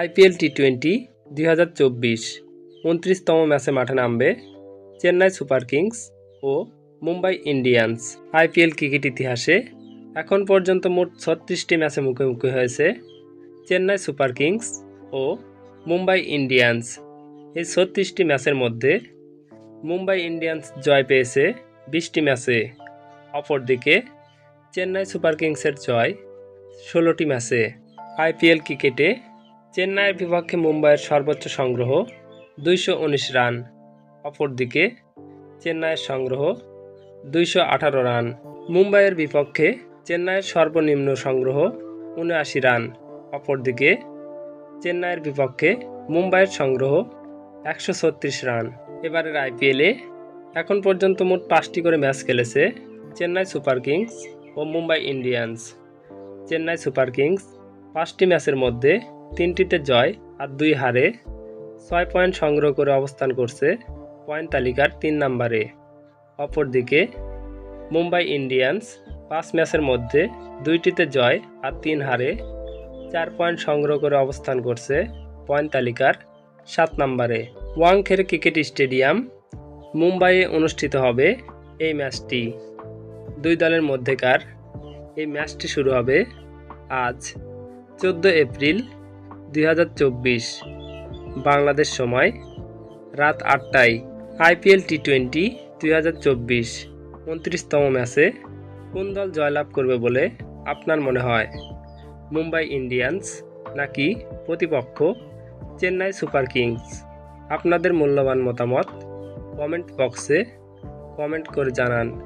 IPL T twenty দুই হাজার চব্বিশ উনত্রিশতম ম্যাচে মাঠে নামবে চেন্নাই সুপার কিংস ও মুম্বাই ইন্ডিয়ান্স। আইপিএল ক্রিকেট ইতিহাসে এখন পর্যন্ত মোট ছত্রিশটি ম্যাচে মুখোমুখি হয়েছে চেন্নাই সুপার কিংস ও মুম্বাই ইন্ডিয়ান্স। এই ছত্রিশটি ম্যাচের মধ্যে মুম্বাই ইন্ডিয়ান্স জয় পেয়েছে বিশটি ম্যাচে, অপরদিকে চেন্নাই সুপার কিংসের জয় ষোলোটি ম্যাচে। আইপিএল ক্রিকেটে চেন্নাইয়ের বিপক্ষে মুম্বাইয়ের সর্বোচ্চ সংগ্রহ দুইশো উনিশ রান, অপরদিকে চেন্নাইয়ের সংগ্রহ দুইশো আঠারো রান, মুম্বাইয়ের বিপক্ষে চেন্নাইয়ের সর্বনিম্ন সংগ্রহ উনআশি রান, অপরদিকে চেন্নাইয়ের বিপক্ষে মুম্বাইয়ের সংগ্রহ একশো ছত্রিশ রান। এবারের আইপিএলে এখন পর্যন্ত মোট পাঁচটি করে ম্যাচ খেলেছে চেন্নাই সুপার কিংস ও Mumbai Indians. Chennai Super Kings পাঁচটি ম্যাচের মধ্যে তিনটিতে জয় আর দুই হারে ছয় পয়েন্ট সংগ্রহ করে অবস্থান করছে পয়েন্ট তালিকার তিন নম্বরে। অপরদিকে মুম্বাই ইন্ডিয়ান্স পাঁচ ম্যাচের মধ্যে দুইটিতে জয় আর তিন হারে চার পয়েন্ট সংগ্রহ করে অবস্থান করছে পয়েন্ট তালিকার সাত নম্বরে। ওয়াংখেড়ে ক্রিকেট স্টেডিয়াম মুম্বাইয়ে অনুষ্ঠিত হবে এই ম্যাচটি। দুই দলের মধ্যেকার এই ম্যাচটি শুরু হবে আজ চোদ্দ এপ্রিল দুই হাজার চব্বিশ। বাংলাদেশ সময় রাত আটটায়। আইপিএল টি টোয়েন্টি দুই হাজার চব্বিশ। উনত্রিশতম ম্যাচে কোন দল জয়লাভ করবে বলে আপনার মনে হয়? মুম্বাই ইন্ডিয়ান্স নাকি প্রতিপক্ষ চেন্নাই সুপার কিংস? আপনাদের মূল্যবান মতামত কমেন্ট বক্সে কমেন্ট করে জানান।